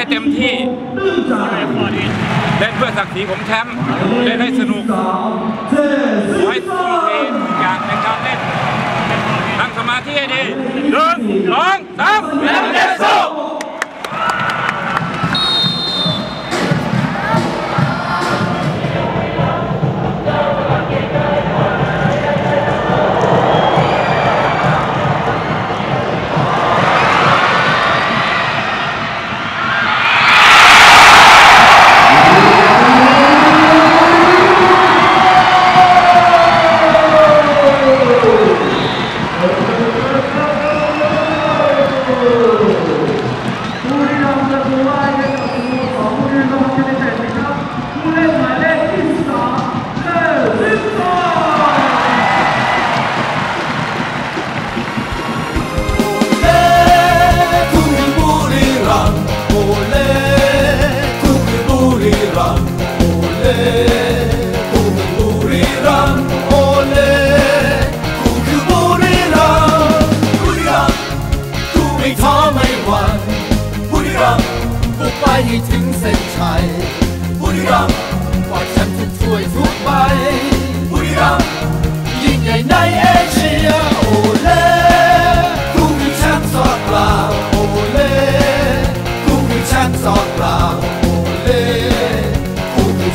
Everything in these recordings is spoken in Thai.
ให้เต็มที่เล่นเพื่อศักดิ์ศรีของแชมป์เล่นให้สนุกไว้ทุ่มเทอย่างในการเล่นตั้งสมาธิให้ดีหนึ่งสองสามเล่นเล่นสู้ Yeah.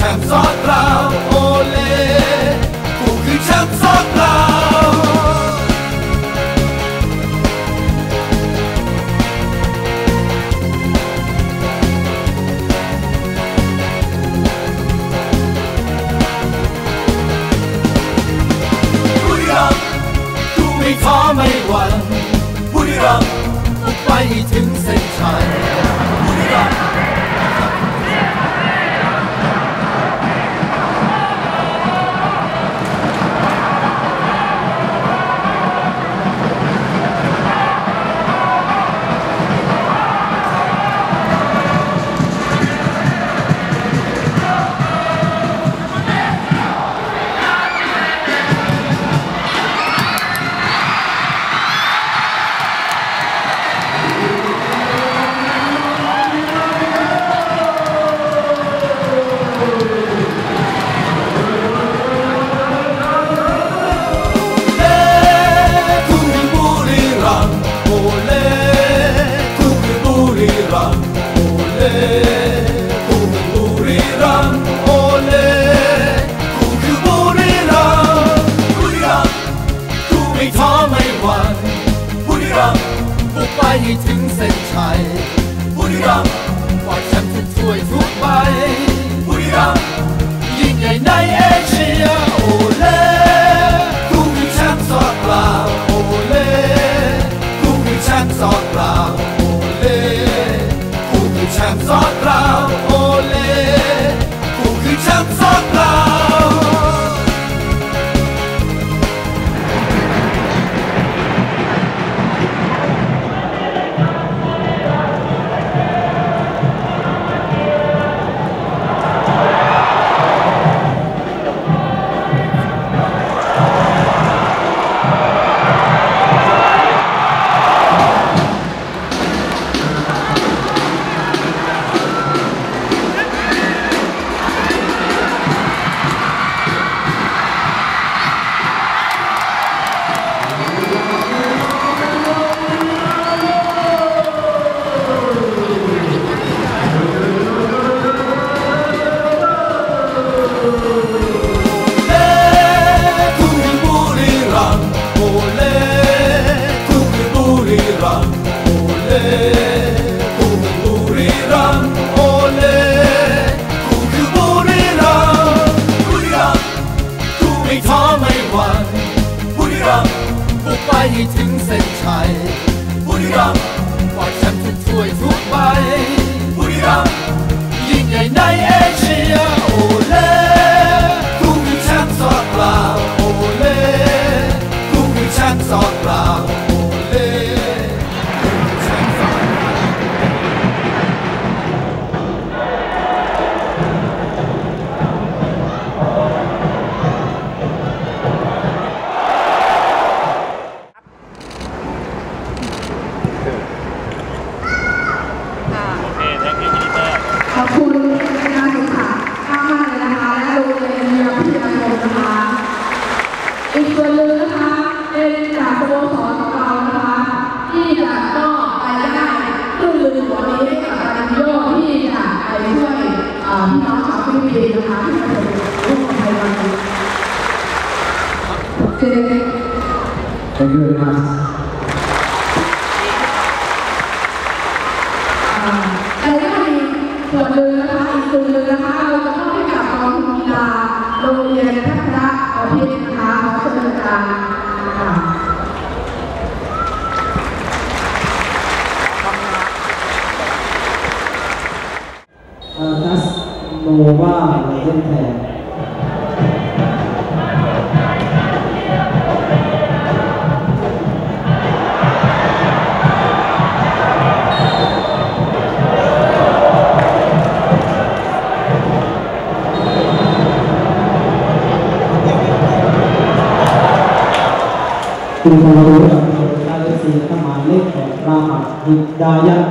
แชมป์สอดเราโอเล่กูคือแชมป์สอดเราบุรีรัมกูไม่ท้อไม่หวั่นบุรีรัมย์ไปให้ถึงเส้นชัย กูเป็นบุรีรัมโอเล่กูคือบุรีรัมบุรัมกูไม่ท้อไม่หวั่นรัมบุไปให้ถึงเส้นชัย อีกส่วนหนึ่งนะคะเป็นจากสโมสรของเรานะคะที่จะมอบรายได้ครึ่งหนึ่งวันนี้ให้กับการโยที่จะไปช่วยเอ่อพี่น้องชาวฟิลิปปินส์นะคะที่ประสบอุทกภัยวันนี้เชิญเลย Thank you very much. แต่ว่ามีส่วนหนึ่งนะคะอีกส่วนหนึ่งนะคะเราจะมอบให้กับกองทุนกีฬาโรงเรียนพัฒนา ประเภ ฮิด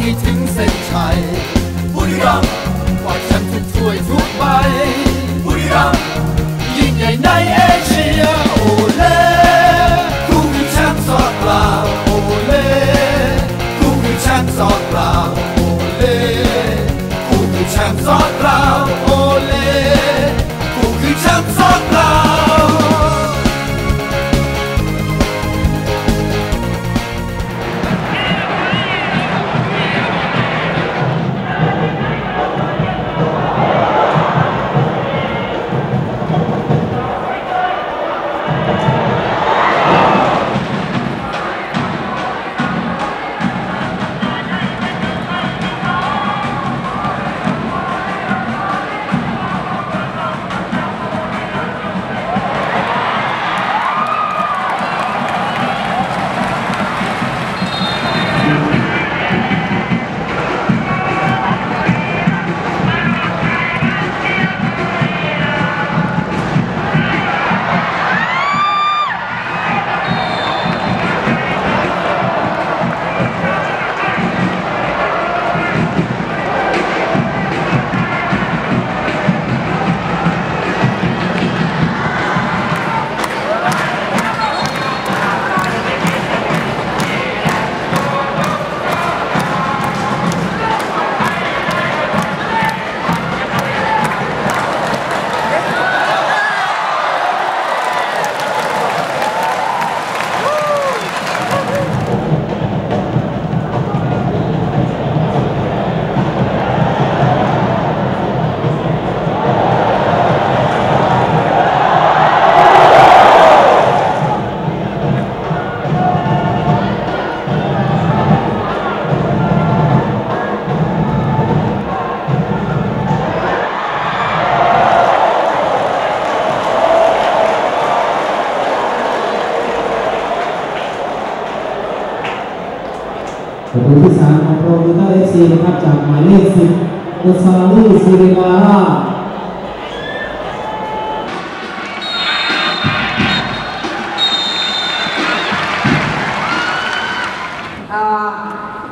ให้ถึงเส้นชัยบุรีรัมย์กว่าฉันทุกถ้วยทุกใบบุรีรัมย์ยิ่งใหญ่ในเอเชียโอเล่กูมีแชมป์สอดกล่าวโอเล่กูมีแชมป์สอดกล่าวโอเล่กูมีแชมป์สอดกล่าว นะครับจากหมายเลขสิบเดซาลีซิริมารา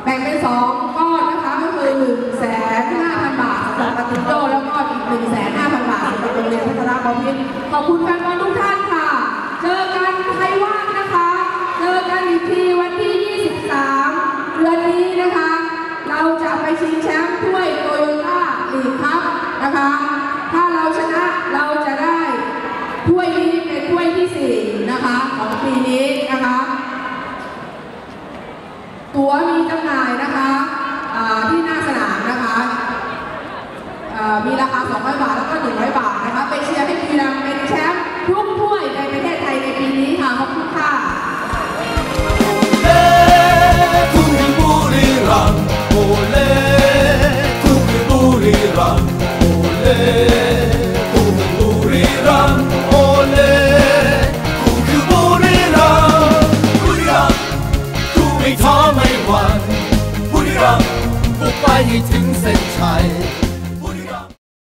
แบ่งเป็นสองก้อนนะคะก็คือ1 5 0 0 0 0บาทสำหรับปฏิโดแล้วก็อีก1 5 0 0 0 0บาทสำหรับโรงเรียนพัฒนาประเภทขอบคุณแฟนบอล bilang